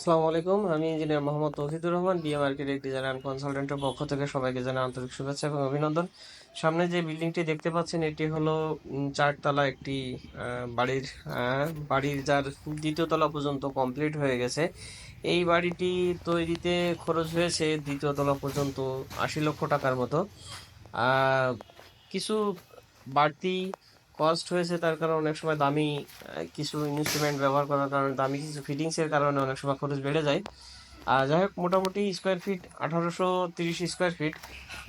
আসসালামু আলাইকুম, আমি ইঞ্জিনিয়ার মোহাম্মদ তৌহিদুর রহমান বিএ মার্কেটের ডিজাইন অ্যান্ড কনসালটেন্টের পক্ষ থেকে সবাইকে জানাই আন্তরিক শুভেচ্ছা এবং অভিনন্দন। সামনে যে বিল্ডিংটি দেখতে পাচ্ছেন, এটি হলো চারতলা একটি বাড়ির বাড়ির যার দ্বিতীয় তলা পর্যন্ত কমপ্লিট হয়ে গেছে। এই বাড়িটি তৈরিতে খরচ হয়েছে দ্বিতীয় তলা পর্যন্ত আশি লক্ষ টাকার মতো। কিছু বাড়তি কস্ট হয়েছে, তার কারণে অনেক সময় দামি কিছু ইনস্ট্রুমেন্ট ব্যবহার করার কারণে, দামি কিছু ফিটিংসের কারণে অনেক সময় খরচ বেড়ে যায়। আর যাই হোক, মোটামুটি স্কোয়ার ফিট আঠারোশো তিরিশ স্কোয়ার ফিট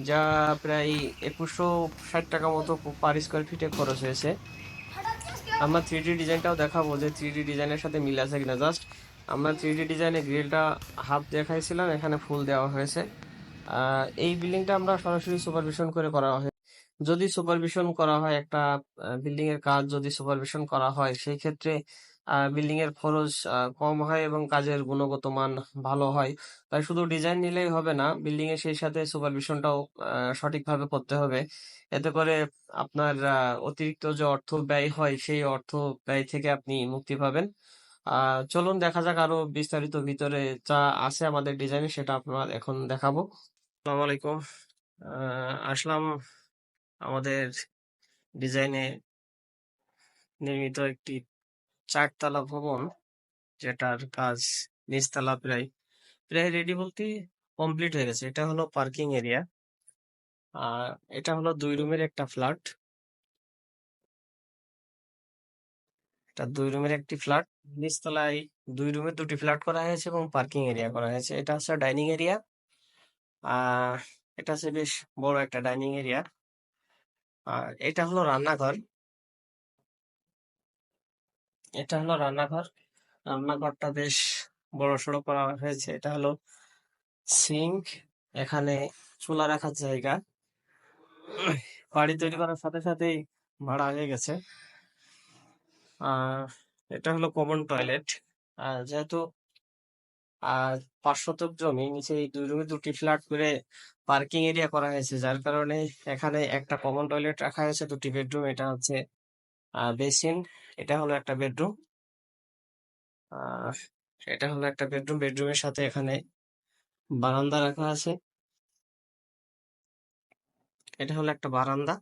যা প্রায় একুশশো ষাট টাকা মতো পার স্কোয়ার ফিটে খরচ হয়েছে। আমরা থ্রি ডি ডিজাইনটাও দেখাবো যে থ্রি ডি ডিজাইনের সাথে মিল আছে কিনা। জাস্ট আমরা থ্রি ডি ডিজাইনে গ্রিলটা হাফ দেখাইছিলাম, এখানে ফুল দেওয়া হয়েছে। এই বিল্ডিংটা আমরা সরাসরি সুপারভিশন করে করা হয় যদি সুপারভিশন করা হয়, একটা বিল্ডিং এর কাজ যদি সুপারভিশন করা হয় সেই ক্ষেত্রে বিল্ডিং এর খরচ কম হয় এবং কাজের গুণগত মান ভালো হয়। তাই শুধু ডিজাইন নিলেই হবে না বিল্ডিং এর সেই সাথে সুপারভিশনটাও সঠিকভাবে করতে হবে। এতে করে আপনার অতিরিক্ত যে অর্থ ব্যয় হয়, সেই অর্থ ব্যয় থেকে আপনি মুক্তি পাবেন। চলুন দেখা যাক আরও বিস্তারিত ভিতরে যা আছে আমাদের ডিজাইনে, সেটা আপনার এখন দেখাবো। আসসালামু আলাইকুম। আসলাম আমাদের ডিজাইনে নির্মিত একটি চারতলা ভবন, যেটার কাজ নিচতলা প্রায় প্রায় রেডি বলতে কমপ্লিট হয়ে গেছে। এটা হলো পার্কিং এরিয়া আর এটা হলো দুই রুমের একটা ফ্ল্যাট এটা দুই রুমের একটি ফ্ল্যাট নিচতলায় দুই রুমের দুটি ফ্ল্যাট করা হয়েছে এবং পার্কিং এরিয়া করা হয়েছে। এটা হচ্ছে ডাইনিং এরিয়া আর এটা হচ্ছে বেশ বড় একটা ডাইনিং এরিয়া আর এটা হলো রান্নাঘর। এটা হলো রান্নাঘর। রান্নাঘরটা বেশ বড় সড়ো করা হয়েছে। এটা হলো সিঙ্ক এখানে চুলা রাখার জায়গা। বাড়ি তৈরি করার সাথে সাথেই ভাড়া হয়ে গেছে। আর এটা হলো কমন টয়লেট আর যেহেতু আর পাঁচ শতক জমি নিচে এই দুই রুমে দুটি ফ্ল্যাট করে পার্কিং এরিয়া করা হয়েছে। যার কারণে এখানে একটা কমন টয়লেট রাখা হয়েছে, দুটি বেডরুম এটা হচ্ছে বেসিন এটা হলো একটা বেডরুম এটা হলো একটা বেডরুম বেডরুমের সাথে এখানে বারান্দা রাখা আছে। এটা হলো একটা বারান্দা।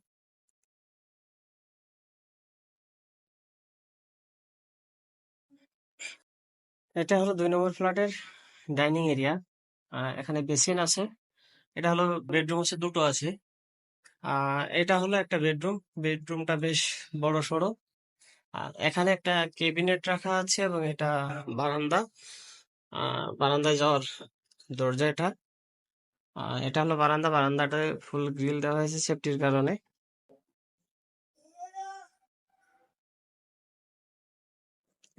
এটা হলো দুই নম্বর ফ্ল্যাটের ডাইনিং এরিয়া। এখানে বেসিন আছে। এটা হলো বেডরুম হচ্ছে দুটো আছে। এটা হলো একটা বেডরুম। বেডরুমটা বেশ বড় সড়ো। আর এখানে একটা কেবিনেট রাখা আছে এবং এটা বারান্দা। বারান্দায় যাওয়ার দরজা এটা। এটা হলো বারান্দা। বারান্দাটায় ফুল গ্রিল দেওয়া হয়েছে সেফটির কারণে।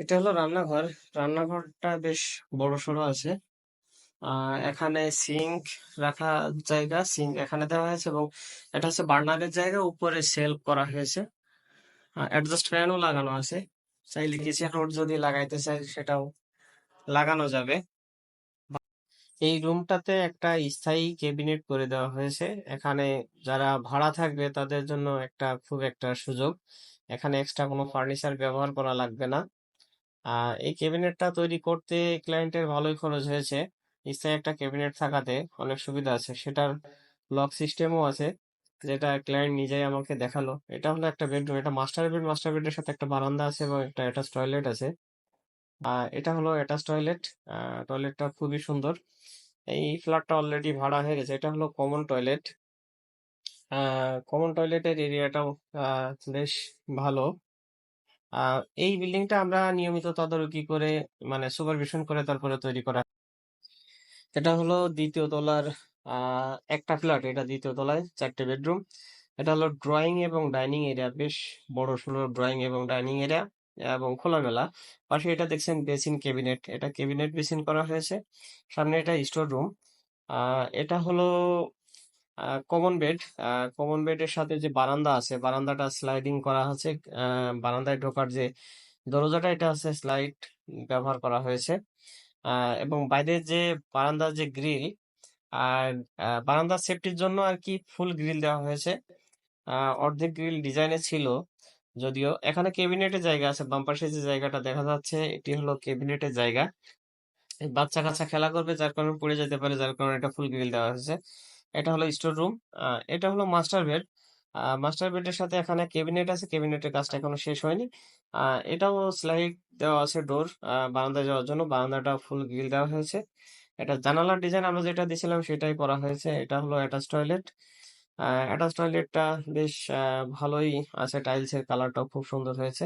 এটা হলো রান্নাঘর। রান্নাঘরটা বেশ বড় সড়ো আছে এখানে সিঙ্ক রাখা জায়গা, সিঙ্ক এখানে দেওয়া হয়েছে এবং এটা হচ্ছে বার্নারের জায়গা, উপরে সেল করা হয়েছে। অ্যাডজাস্ট ফ্যানও লাগানো আছে। চাইলে কিচেন রোড যদি লাগাইতে চাই, সেটাও লাগানো যাবে। এই রুমটাতে একটা স্থায়ী ক্যাবিনেট করে দেওয়া হয়েছে। এখানে যারা ভাড়া থাকবে, তাদের জন্য একটা খুব একটা সুযোগ। এখানে এক্সট্রা কোনো ফার্নিচার ব্যবহার করা লাগবে না। আহ এই ক্যাবিনেটটা তৈরি করতে ক্লায়েন্টের ভালোই খরচ হয়েছে। স্থায়ী একটা ক্যাবিনেট থাকাতে অনেক সুবিধা আছে। সেটার লক সিস্টেমও আছে, যেটা ক্লায়েন্ট নিজেই আমাকে দেখাল। এটা হলো একটা বেডরুম, এটা মাস্টার বেড, মাস্টার বেডের সাথে একটা বারান্দা আছে এবং একটা অ্যাটাচ টয়লেট আছে। আর এটা হলো অ্যাটাচ টয়লেট টয়লেটটা খুবই সুন্দর। এই ফ্ল্যাটটা অলরেডি ভাড়া হয়ে গেছে। এটা হলো কমন টয়লেট। কমন টয়লেটের এরিয়াটাও বেশ ভালো। এই বিল্ডিংটা আমরা নিয়মিত তদারকি করে মানে সুপারভিশন করে তারপরে তৈরি করা। এটা হলো দ্বিতীয় তলার একটা ফ্ল্যাট এটা দ্বিতীয় তলায় চারটে বেডরুম এটা হলো ড্রয়িং এবং ডাইনিং এরিয়া বেশ বড় সড়ো ড্রয়িং এবং ডাইনিং এরিয়া এবং খোলামেলা। পাশে এটা দেখছেন বেসিন ক্যাবিনেট এটা ক্যাবিনেট বেসিন করা হয়েছে। সামনে এটা স্টোর রুম এটা হলো কমন বেড কমন বেডের সাথে যে বারান্দা আছে বারান্দাটা স্লাইডিং করা আছে বারান্দায় ঢোকার যে দরজাটা এটা আছে স্লাইড ব্যবহার করা হয়েছে। এবং বাইরের যে বারান্দার যে গ্রিল আর আহ, বারান্দার সেফটির জন্য আর কি ফুল গ্রিল দেওয়া হয়েছে। অর্ধেক গ্রিল ডিজাইনে ছিল যদিও এখানে কেবিনেটের জায়গা আছে বাম পাশে যে জায়গাটা দেখা যাচ্ছে এটি হলো ক্যাবিনেটের জায়গা। বাচ্চা কাচ্চা খেলা করবে যার কারণে পড়ে যেতে পারে যার কারণে এটা ফুল গ্রিল দেওয়া হয়েছে। এটা হলো স্টোর রুম। এটা হলো মাস্টার বেড। মাস্টার বেডের সাথে এখানে ক্যাবিনেট আছে, ক্যাবিনেটের কাজটা এখনও শেষ হয়নি। এটাও স্লাইড দেওয়া আছে ডোর বারান্দায় যাওয়ার জন্য। বারান্দাটা ফুল গ্রিল দেওয়া হয়েছে। এটা জানালার ডিজাইন আমরা যেটা দিয়েছিলাম সেটাই করা হয়েছে। এটা হলো অ্যাটাচ টয়লেট। অ্যাটাচ টয়লেটটা বেশ ভালোই আছে। টাইলসের কালারটাও খুব সুন্দর হয়েছে।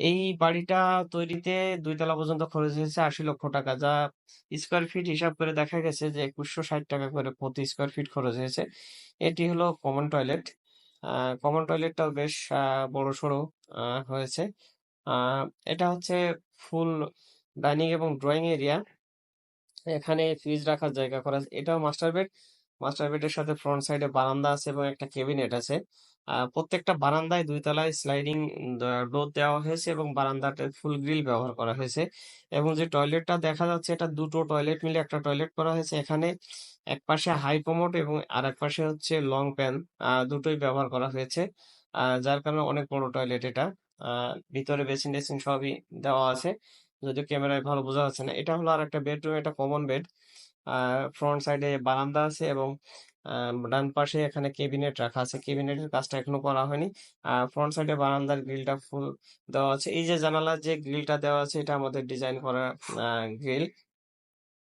এই বাড়িটা তৈরিতে দুই তলা পর্যন্ত খরচ হয়েছে আশি লক্ষ টাকা। যা স্কোয়ার ফিট হিসাব করে দেখা গেছে যে একুশশো ষাট টাকা করে প্রতি স্কোয়ার ফিট খরচ হয়েছে। এটি হলো কমন টয়লেট কমন টয়লেটটাও বেশ বড় সড়ো হয়েছে। এটা হচ্ছে ফুল ডাইনিং এবং ড্রয়িং এরিয়া এখানে ফ্রিজ রাখার জায়গা করা এটাও মাস্টার বেড মাস্টার বেডের সাথে ফ্রন্ট সাইডে বারান্দা আছে এবং একটা ক্যাবিনেট আছে। প্রত্যেকটা বারান্দায় দুই তলায় স্লাইডিং ডোর দেওয়া হয়েছে এবং বারান্দাতে ফুল গ্রিল ব্যবহার করা হয়েছে এবং যে টয়লেটটা দেখা যাচ্ছে এটা দুটো টয়লেট মিলে একটা টয়লেট করা হয়েছে। এখানে এক পাশে হাই কমোড এবং আর এক পাশে হচ্ছে লং প্যান দুটোই ব্যবহার করা হয়েছে। যার কারণে অনেক বড় টয়লেট এটা। ভিতরে বেসিন টেসিন সবই দেওয়া আছে। যদিও ক্যামেরায় ভালো বোঝা যাচ্ছে না। এটা হলো আর একটা বেডরুম এটা কমন বেড ফ্রন্ট সাইডে বারান্দা আছে এবং ডান পাশে এখানে কেবিনেট রাখা আছে। কেবিনেটের কাজটা এখনও করা হয়নি। আর ফ্রন্ট সাইডে বারান্দার গ্রিলটা ফুল দেওয়া আছে। এই যে জানালার যে গ্রিলটা দেওয়া আছে, এটা আমাদের ডিজাইন করা গ্রিল